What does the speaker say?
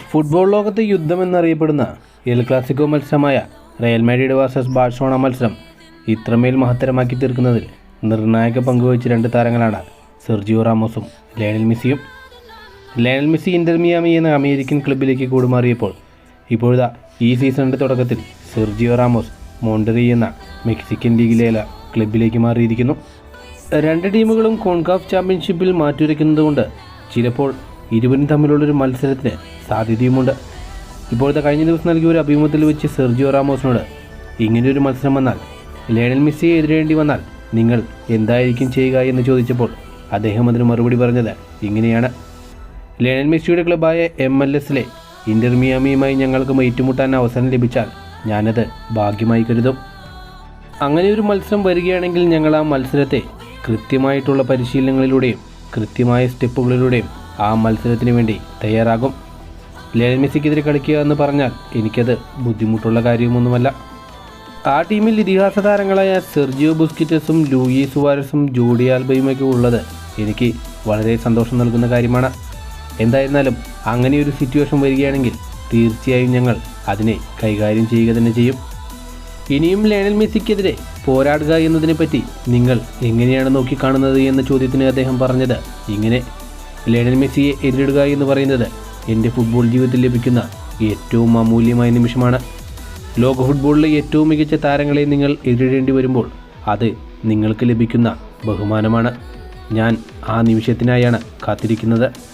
Football ലോകത്ത് യുദ്ധം എന്നറിയപ്പെടുന്ന എൽ ക്ലാസിക്കോ മത്സരമായ റയൽ മാഡ്രിഡ് വേഴ്സസ് ബാഴ്സോണ മത്സരം ഇത്രമേൽ മഹത്തരമാക്കി തീർക്കുന്നതിൽ നിർണായക പങ്കുവഹിച്ച രണ്ട് താരങ്ങളാണ് സെർജിയോ റാമോസും ലയണൽ മെസ്സിയും. ലയണൽ മെസ്സി ഇന്റർ മിയാമി എന്ന അമേരിക്കൻ ക്ലബിലേക്ക് കൂടുമാറിയപ്പോൾ ഇപ്പോഴത്തെ ഈ സീസണിന്റെ തുടക്കത്തിൽ സെർജിയോ റാമോസ് മോണ്ടറി എന്ന മെക്സിക്കൻ ലീഗിലെ ക്ലബിലേക്ക് മാറിയിരിക്കുന്നു. രണ്ട് ടീമുകളും കോൺകാഫ് ചാമ്പ്യൻഷിപ്പിൽ മാറ്റുരയ്ക്കുന്നതുകൊണ്ട് ചിലപ്പോൾ ഇരുവരും തമ്മിലുള്ളൊരു മത്സരത്തിന് സാധ്യതയുമുണ്ട്. ഇപ്പോഴത്തെ കഴിഞ്ഞ ദിവസം നൽകിയ ഒരു അഭിമുഖത്തിൽ വെച്ച് സെർജിയോ റാമോസിനോട് ഇങ്ങനെയൊരു മത്സരം വന്നാൽ ലയണൽ മെസ്സിയെ എതിരേണ്ടി വന്നാൽ നിങ്ങൾ എന്തായിരിക്കും ചെയ്യുക? എന്ന് ചോദിച്ചപ്പോൾ അദ്ദേഹം അതിന് മറുപടി പറഞ്ഞത് ഇങ്ങനെയാണ്. ലയണൽ മെസ്സിയുടെ ക്ലബായ എം എൽ എസിലെ ഇന്റർമിയാമിയുമായി ഞങ്ങൾക്ക് ഏറ്റുമുട്ടാൻ അവസരം ലഭിച്ചാൽ ഞാനത് ഭാഗ്യമായി കരുതും. അങ്ങനെ ഒരു മത്സരം വരികയാണെങ്കിൽ ഞങ്ങൾ ആ മത്സരത്തെ കൃത്യമായിട്ടുള്ള പരിശീലനങ്ങളിലൂടെയും കൃത്യമായ സ്റ്റെപ്പുകളിലൂടെയും ആ മത്സരത്തിന് വേണ്ടി തയ്യാറാകും. ലയണൽ മെസ്സിക്കെതിരെ കളിക്കുക എന്ന് പറഞ്ഞാൽ എനിക്കത് ബുദ്ധിമുട്ടുള്ള കാര്യമൊന്നുമല്ല. ആ ടീമിൽ ഇതിഹാസ താരങ്ങളായ സെർജിയോ ബുസ്കിറ്റസും ലൂയി സുവാരസും ജോഡി ആൽബയുമൊക്കെ ഉള്ളത് എനിക്ക് വളരെ സന്തോഷം നൽകുന്ന കാര്യമാണ്. എന്തായിരുന്നാലും അങ്ങനെ ഒരു സിറ്റുവേഷൻ വരികയാണെങ്കിൽ തീർച്ചയായും ഞങ്ങൾ അതിനെ കൈകാര്യം ചെയ്യുക തന്നെ ചെയ്യും. ഇനിയും ലയണൽ മെസ്സിക്കെതിരെ പോരാടുക എന്നതിനെപ്പറ്റി നിങ്ങൾ എങ്ങനെയാണ് നോക്കിക്കാണുന്നത് എന്ന ചോദ്യത്തിന് അദ്ദേഹം പറഞ്ഞത് ഇങ്ങനെ ലയണൽ മെസ്സിയെ എതിരിടുക എന്ന് പറയുന്നത് എന്റെ ഫുട്ബോൾ ജീവിതത്തിൽ ലഭിക്കുന്ന ഏറ്റവും അമൂല്യമായ നിമിഷമാണ്. ലോക ഫുട്ബോളിലെ ഏറ്റവും മികച്ച താരങ്ങളെ നിങ്ങൾ എതിരിടേണ്ടി വരുമ്പോൾ അത് നിങ്ങൾക്ക് ലഭിക്കുന്ന ബഹുമാനമാണ്. ഞാൻ ആ നിമിഷത്തിനായാണ് കാത്തിരിക്കുന്നത്.